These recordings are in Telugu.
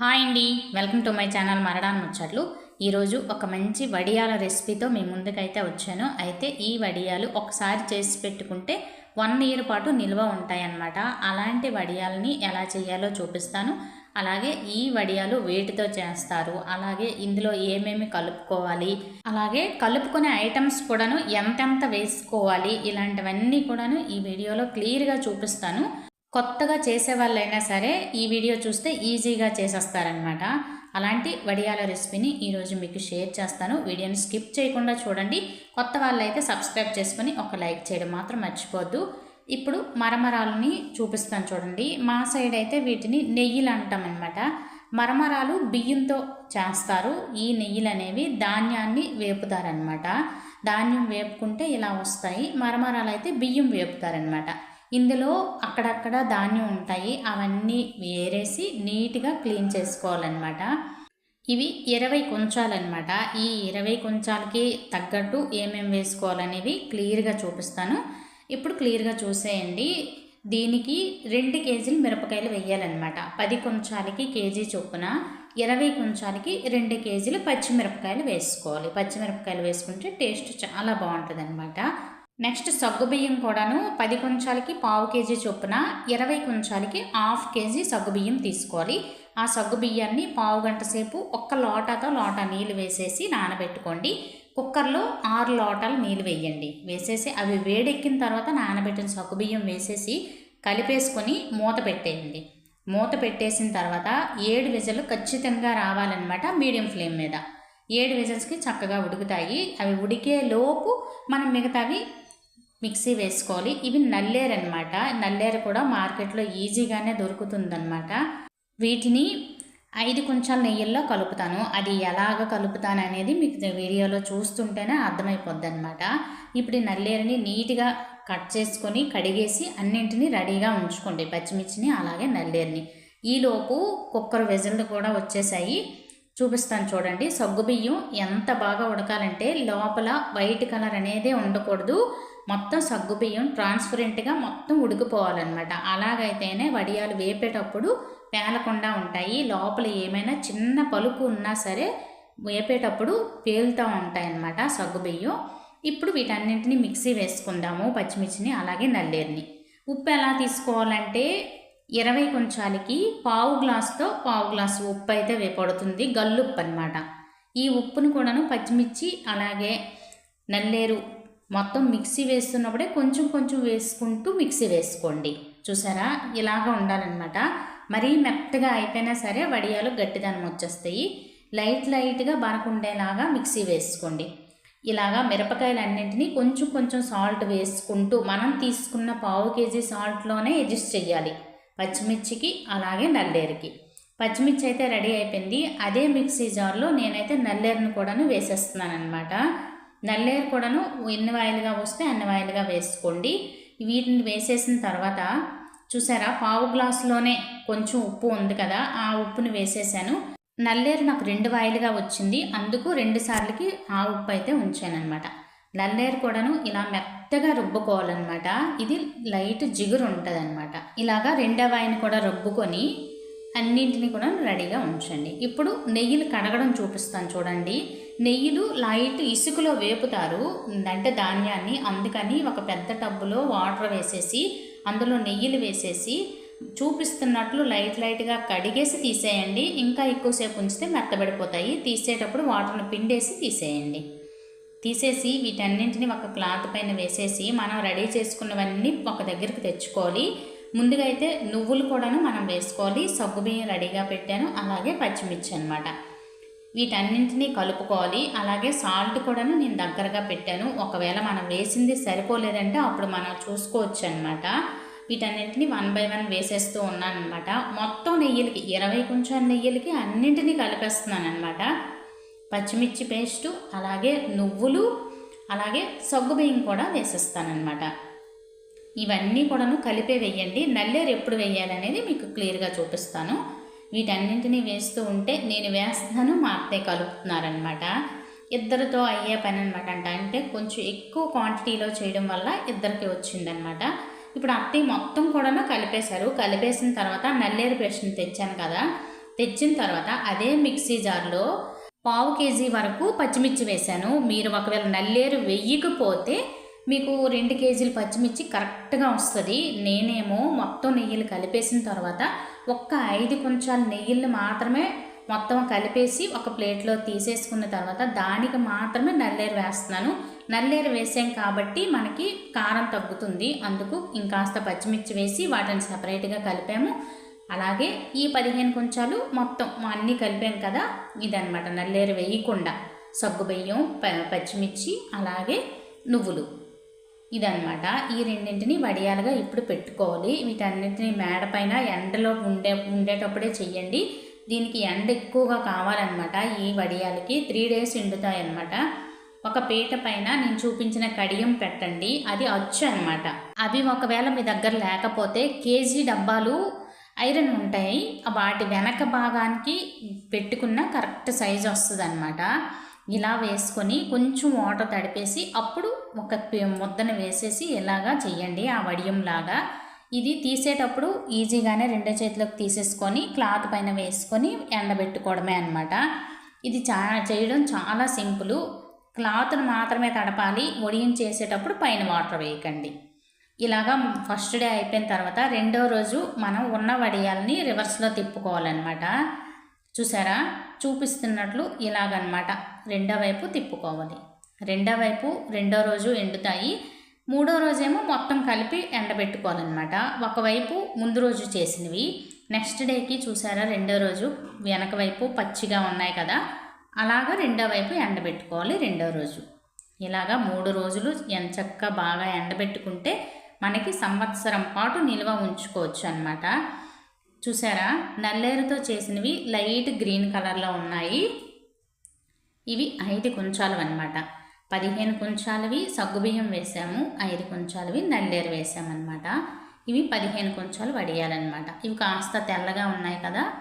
హాయ్ అండి. వెల్కమ్ టు మై ఛానల్ మరడాన్ ముచ్చట్లు. ఈరోజు ఒక మంచి వడియాల రెసిపీతో మీ ముందుకైతే వచ్చాను. అయితే ఈ వడియాలు ఒకసారి చేసి పెట్టుకుంటే వన్ ఇయర్ పాటు నిల్వ ఉంటాయన్నమాట. అలాంటి వడియాలని ఎలా చేయాలో చూపిస్తాను. అలాగే ఈ వడియాలు వేటితో చేస్తారు. అలాగే ఇందులో ఏమేమి కలుపుకోవాలి. అలాగే కలుపుకునే ఐటమ్స్ కూడాను ఎంతెంత వేసుకోవాలి. ఇలాంటివన్నీ కూడాను ఈ వీడియోలో క్లియర్గా చూపిస్తాను. కొత్తగా చేసే వాళ్ళైనా సరే ఈ వీడియో చూస్తే ఈజీగా చేసేస్తారనమాట అలాంటి వడియాల రెసిపీని ఈరోజు మీకు షేర్ చేస్తాను. వీడియోని స్కిప్ చేయకుండా చూడండి. కొత్త వాళ్ళైతే సబ్స్క్రైబ్ చేసుకొని ఒక లైక్ చేయడం మాత్రం మర్చిపోద్దు. ఇప్పుడు మరమరాలని చూపిస్తాను చూడండి. మా సైడ్ అయితే వీటిని నెయ్యిలు అంటామన్నమాట మరమరాలు బియ్యంతో చేస్తారు. ఈ నెయ్యిలు అనేవి ధాన్యాన్ని వేపుతారనమాట ధాన్యం వేపుకుంటే ఇలా వస్తాయి. మరమరాలు అయితే బియ్యం వేపుతారనమాట ఇందులో అక్కడక్కడ ధాన్యం ఉంటాయి. అవన్నీ వేరేసి నీట్గా క్లీన్ చేసుకోవాలన్నమాట. ఇవి ఇరవై కొంచాలన్నమాట. ఈ ఇరవై కొంచాలకి తగ్గట్టు ఏమేమి వేసుకోవాలనేవి క్లియర్గా చూపిస్తాను. ఇప్పుడు క్లియర్గా చూసేయండి. దీనికి రెండు కేజీలు మిరపకాయలు వేయాలన్నమాట. పది కొంచాలకి కేజీ చొప్పున ఇరవై కొంచాలకి రెండు కేజీలు పచ్చిమిరపకాయలు వేసుకోవాలి. పచ్చిమిరపకాయలు వేసుకుంటే టేస్ట్ చాలా బాగుంటుంది అనమాట నెక్స్ట్ సగ్గుబియ్యం కూడాను పది కొంచాలకి పావు కేజీ చొప్పున ఇరవై కొంచాలకి హాఫ్ కేజీ సగ్గుబియ్యం తీసుకోవాలి. ఆ సగ్గుబియ్యాన్ని పావు గంట సేపు ఒక్క లోటాతో లోటా నీళ్ళు వేసేసి నానబెట్టుకోండి. కుక్కర్లో ఆరు లోటాలు నీళ్ళు వేయండి. వేసేసి అవి వేడెక్కిన తర్వాత నానబెట్టిన సగ్గుబియ్యం వేసేసి కలిపేసుకొని మూత పెట్టేయండి. మూత పెట్టేసిన తర్వాత ఏడు విజలు ఖచ్చితంగా రావాలన్నమాట మీడియం ఫ్లేమ్ మీద. ఏడు విజల్స్కి చక్కగా ఉడుకుతాయి. అవి ఉడికే లోపు మనం మిగతావి మిక్సీ వేసుకోవాలి. ఇవి నల్లేరు అనమాట నల్లేరు కూడా మార్కెట్లో ఈజీగానే దొరుకుతుందన్నమాట. వీటిని ఐదు కొంచెం నెయ్యిల్లో కలుపుతాను. అది ఎలాగ కలుపుతాను అనేది మీకు వీడియోలో చూస్తుంటేనే అర్థమైపోద్ది అనమాట ఇప్పుడు ఈ నల్లేరుని నీట్గా కట్ చేసుకొని కడిగేసి అన్నింటినీ రెడీగా ఉంచుకోండి. పచ్చిమిర్చిని అలాగే నల్లేరుని. ఈలోపు కుక్కర్ వెజల్లు కూడా వచ్చేసాయి. చూపిస్తాను చూడండి. సగ్గుబియ్యం ఎంత బాగా ఉడకాలంటే లోపల వైట్ కలర్ అనేదే ఉండకూడదు. మొత్తం సగ్గుబియ్యం ట్రాన్స్పరెంట్గా మొత్తం ఉడికిపోవాలన్నమాట. అలాగైతేనే వడియాలు వేపేటప్పుడు పేలకుండా ఉంటాయి. లోపల ఏమైనా చిన్న పలుపు ఉన్నా సరే వేపేటప్పుడు పేలుతూ ఉంటాయన్నమాట సగ్గుబియ్యం ఇప్పుడు వీటన్నింటినీ మిక్సీ వేసుకుందాము పచ్చిమిర్చిని అలాగే నల్లేరుని. ఉప్పు ఎలా తీసుకోవాలంటే ఇరవై కొంచాలకి పావు గ్లాస్తో పావు గ్లాసు ఉప్పు అయితే పడుతుంది గల్లుప్పు అనమాట ఈ ఉప్పును కూడాను పచ్చిమిర్చి అలాగే నల్లేరు మొత్తం మిక్సీ వేస్తున్నప్పుడే కొంచెం కొంచెం వేసుకుంటూ మిక్సీ వేసుకోండి. చూసారా? ఇలాగ ఉండాలన్నమాట. మరీ మెత్తగా అయిపోయినా సరే వడియాలు గట్టిదనం వచ్చేస్తాయి. లైట్ లైట్గా బనకుండేలాగా మిక్సీ వేసుకోండి. ఇలాగా మిరపకాయలు అన్నింటినీ కొంచెం కొంచెం సాల్ట్ వేసుకుంటూ మనం తీసుకున్న పావు కేజీ సాల్ట్లోనే అడ్జస్ట్ చేయాలి పచ్చిమిర్చికి అలాగే నల్లేరుకి. పచ్చిమిర్చి అయితే రెడీ అయిపోయింది. అదే మిక్సీ జార్లో నేనైతే నల్లేరుని కూడాను వేసేస్తున్నాను అనమాట నల్లేరు కూడాను ఎన్ని వాయిలుగా వస్తే అన్ని వాయిలుగా వేసుకోండి. వీటిని వేసేసిన తర్వాత చూసారా పావు గ్లాసులోనే కొంచెం ఉప్పు ఉంది కదా ఆ ఉప్పుని వేసేసాను. నల్లేరు నాకు రెండు వాయిలుగా వచ్చింది. అందుకు రెండు సార్లకి ఆ ఉప్పు అయితే ఉంచాను అనమాట నల్లేరు కూడాను ఇలా మెత్తగా రుబ్బుకోవాలన్నమాట. ఇది లైట్ జిగురు ఉంటుంది అనమాట ఇలాగా రెండవ ఆయన కూడా రుబ్బుకొని అన్నింటినీ కూడా రెడీగా ఉంచండి. ఇప్పుడు నెయ్యిలు కడగడం చూపిస్తాను చూడండి. నెయ్యిలు లైట్ ఇసుకలో వేపుతారు. అంటే ధాన్యాన్ని అందుకని ఒక పెద్ద టబ్బులో వాటర్ వేసేసి అందులో నెయ్యిలు వేసేసి చూపిస్తున్నట్లు లైట్ లైట్గా కడిగేసి తీసేయండి. ఇంకా ఎక్కువసేపు ఉంచితే మెత్తబడిపోతాయి. తీసేటప్పుడు వాటర్ను పిండేసి తీసేయండి. తీసేసి వీటన్నింటిని ఒక క్లాత్ పైన వేసేసి మనం రెడీ చేసుకున్నవన్నీ ఒక దగ్గరికి తెచ్చుకోవాలి. ముందుగా అయితే నువ్వులు కూడాను మనం వేసుకోవాలి. సగ్గుబియ్యం రెడీగా పెట్టాను. అలాగే పచ్చిమిర్చి అనమాట వీటన్నింటినీ కలుపుకోవాలి. అలాగే సాల్ట్ కూడాను నేను దగ్గరగా పెట్టాను. ఒకవేళ మనం వేసింది సరిపోలేదంటే అప్పుడు మనం చూసుకోవచ్చు అనమాట వీటన్నింటినీ వన్ బై వన్ వేసేస్తూ ఉన్నాను అనమాట మొత్తం నెయ్యిలకి ఇరవై కొంచెం నెయ్యిలకి అన్నింటినీ కలిపేస్తున్నాను అనమాట పచ్చిమిర్చి పేస్టు అలాగే నువ్వులు అలాగే సగ్గుబియ్యం కూడా వేసేస్తానమాట ఇవన్నీ కూడాను కలిపే వేయండి. నల్లేరు ఎప్పుడు వేయాలనేది మీకు క్లియర్గా చూపిస్తాను. వీటన్నింటినీ వేస్తూ ఉంటే నేను వేస్తాను మా అత్తయ్య కలుపుతున్నారనమాట ఇద్దరితో అయ్యే పని అనమాట అంట. అంటే కొంచెం ఎక్కువ క్వాంటిటీలో చేయడం వల్ల ఇద్దరికి వచ్చిందనమాట ఇప్పుడు అత్తయ్య మొత్తం కూడాను కలిపేశారు. కలిపేసిన తర్వాత నల్లేరు పేస్ట్ని తెచ్చాను కదా. తెచ్చిన తర్వాత అదే మిక్సీ జార్లో పావు కేజీ వరకు పచ్చిమిర్చి వేశాను. మీరు ఒకవేళ నల్లేరు వెయ్యకపోతే మీకు రెండు కేజీలు పచ్చిమిర్చి కరెక్ట్గా వస్తుంది. నేనేమో మొత్తం నెయ్యిలు కలిపేసిన తర్వాత ఒక్క ఐదు కొంచెం నెయ్యిని మాత్రమే మొత్తం కలిపేసి ఒక ప్లేట్లో తీసేసుకున్న తర్వాత దానికి మాత్రమే నల్లేరు వేస్తున్నాను. నల్లేరు వేసాం కాబట్టి మనకి కారం తగ్గుతుంది. అందుకు ఇంకాస్త పచ్చిమిర్చి వేసి వాటిని సపరేట్గా కలిపాము. అలాగే ఈ పదిహేను కొంచాలు మొత్తం అన్నీ కలిపాం కదా ఇదనమాట నల్లేరు వేయకుండా సగ్గుబియ్యం ప పచ్చిమిర్చి అలాగే నువ్వులు. ఇదనమాట ఈ రెండింటిని వడియాలుగా ఇప్పుడు పెట్టుకోవాలి. వీటన్నిటిని మేడపైన ఎండలో ఉండే ఉండేటప్పుడే చెయ్యండి. దీనికి ఎండ ఎక్కువగా కావాలన్నమాట. ఈ వడియాలకి త్రీ డేస్ ఎండుతాయి అన్నమాట ఒక పీట పైన నేను చూపించిన కడియం పెట్టండి. అది అచ్చు అనమాట అవి ఒకవేళ మీ దగ్గర లేకపోతే కేజీ డబ్బాలు ఐరన్ ఉంటాయి. వాటి వెనక భాగానికి పెట్టుకున్న కరెక్ట్ సైజ్ వస్తుంది అనమాట ఇలా వేసుకొని కొంచెం వాటర్ తడిపేసి అప్పుడు ఒక ముద్దను వేసేసి ఇలాగా చేయండి ఆ వడియంలాగా. ఇది తీసేటప్పుడు ఈజీగానే రెండో చేతిలోకి తీసేసుకొని క్లాత్ పైన వేసుకొని ఎండబెట్టుకోవడమే అనమాట ఇది చా చేయడం చాలా సింపుల్. క్లాత్ను మాత్రమే తడపాలి. వడియం చేసేటప్పుడు పైన వాటర్ వేయకండి. ఇలాగా ఫస్ట్ డే అయిపోయిన తర్వాత రెండో రోజు మనం ఉన్న వడియాలని రివర్స్లో తిప్పుకోవాలన్నమాట. చూసారా? చూపిస్తున్నట్లు ఇలాగనమాట రెండో వైపు తిప్పుకోవాలి. రెండో వైపు రెండో రోజు ఎండుతాయి. మూడో రోజేమో మొత్తం కలిపి ఎండబెట్టుకోవాలన్నమాట. ఒకవైపు ముందు రోజు చేసినవి. నెక్స్ట్ డేకి చూసారా? రెండో రోజు వెనక వైపు పచ్చిగా ఉన్నాయి కదా. అలాగా రెండో వైపు ఎండబెట్టుకోవాలి రెండో రోజు. ఇలాగా మూడు రోజులు ఎంచక్క బాగా ఎండబెట్టుకుంటే మనకి సంవత్సరం పాటు నిల్వ ఉంచుకోవచ్చు అనమాట చూసారా? నల్లేరుతో చేసినవి లైట్ గ్రీన్ కలర్లో ఉన్నాయి. ఇవి ఐదు కుంచాలు అనమాట పదిహేను కుంచాలవి సగ్గుబియ్యం వేసాము ఐదు కుంచాలవి నల్లేరు వేసామన్నమాట ఇవి పదిహేను కొంచాలు వడియాలన్నమాట. ఇవి కాస్త తెల్లగా ఉన్నాయి కదా.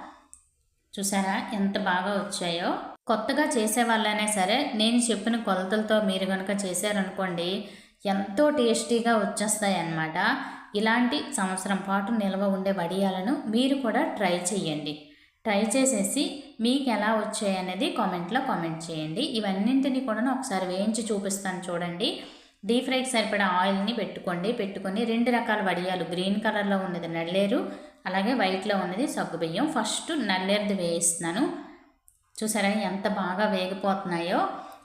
చూసారా? ఎంత బాగా వచ్చాయో. కొత్తగా చేసే వాళ్ళైనా సరే నేను చెప్పిన కొలతలతో మీరు కనుక చేశారనుకోండి ఎంతో టేస్టీగా వచ్చేస్తాయి అన్నమాట ఇలాంటి సంవత్సరం పాటు నిల్వ ఉండే వడియాలను మీరు కూడా ట్రై చేయండి ట్రై చేసేసి మీకు ఎలా వచ్చాయి అనేది కామెంట్లో కామెంట్ చేయండి. ఇవన్నింటినీ కూడా ఒకసారి వేయించి చూపిస్తాను చూడండి. డీప్ ఫ్రైకి సరిపడా ఆయిల్ని పెట్టుకోండి. పెట్టుకొని రెండు రకాల వడియాలు గ్రీన్ కలర్లో ఉన్నది నల్లేరు అలాగే వైట్లో ఉన్నది సగ్గుబియ్యం ఫస్ట్ నల్లేరుది వేయిస్తున్నాను. చూసారా ఎంత బాగా వేగిపోతున్నాయో?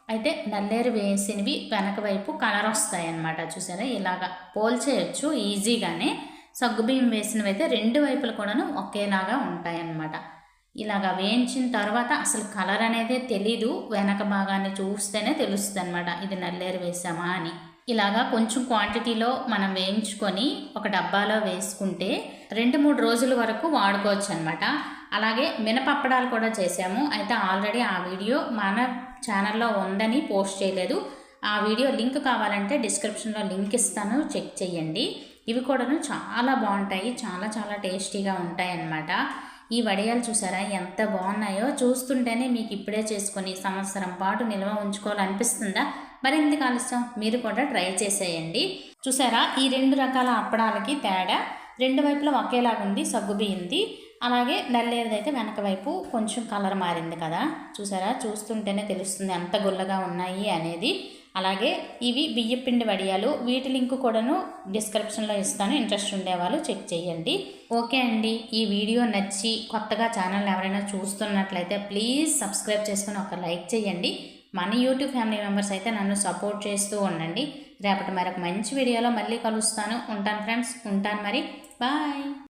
అయితే నల్లేరు వేసినవి వెనక వైపు కలర్ వస్తాయి అన్నమాట చూసారా? ఇలాగా పోల్చేయచ్చు ఈజీగానే. సగ్గుబియ్యం వేసినవి అయితే రెండు వైపులు కూడాను ఒకేలాగా ఉంటాయన్నమాట. ఇలాగా వేయించిన తర్వాత అసలు కలర్ అనేది తెలీదు వెనక భాగాన్ని చూస్తేనే తెలుస్తుంది అనమాట ఇది నల్లేరు వేసామా అని. ఇలాగా కొంచెం క్వాంటిటీలో మనం వేయించుకొని ఒక డబ్బాలో వేసుకుంటే రెండు మూడు రోజుల వరకు వాడుకోవచ్చు అనమాట అలాగే మినపప్పడాలు కూడా చేసాము. అయితే ఆల్రెడీ ఆ వీడియో మన ఛానల్లో ఉందని పోస్ట్ చేయలేదు. ఆ వీడియో లింక్ కావాలంటే డిస్క్రిప్షన్లో లింక్ ఇస్తాను. చెక్ చేయండి. ఇవి కూడాను చాలా బాగుంటాయి. చాలా చాలా టేస్టీగా ఉంటాయి అన్నమాట ఈ వడియాలు చూసారా? ఎంత బాగున్నాయో. చూస్తుంటేనే మీకు ఇప్పుడే చేసుకొని సంవత్సరం పాటు నిల్వ ఉంచుకోవాలనిపిస్తుందా? మరింత ఆలస్యం? మీరు కూడా ట్రై చేసేయండి. చూసారా? ఈ రెండు రకాల అప్పడాలకి తేడా. రెండు వైపులా ఒకేలాగా ఉంది అలాగే నల్లేరుదైతే వెనక వైపు కొంచెం కలర్ మారింది కదా. చూసారా? చూస్తుంటేనే తెలుస్తుంది ఎంత గుల్లగా ఉన్నాయి అనేది. అలాగే ఇవి బియ్యపిండి వడియాలు వీటి లింక్ కూడాను డిస్క్రిప్షన్లో ఇస్తాను. ఇంట్రెస్ట్ ఉండేవాళ్ళు చెక్ చేయండి. ఓకే అండి. ఈ వీడియో నచ్చి కొత్తగా ఛానల్ ఎవరైనా చూస్తున్నట్లయితే ప్లీజ్ సబ్స్క్రైబ్ చేసుకుని ఒక లైక్ చేయండి. మన యూట్యూబ్ ఫ్యామిలీ మెంబర్స్ అయితే నన్ను సపోర్ట్ చేస్తూ ఉండండి. రేపటి మరొక మంచి వీడియోలో మళ్ళీ కలుస్తాను. ఉంటాను ఫ్రెండ్స్. ఉంటాను మరి. బాయ్.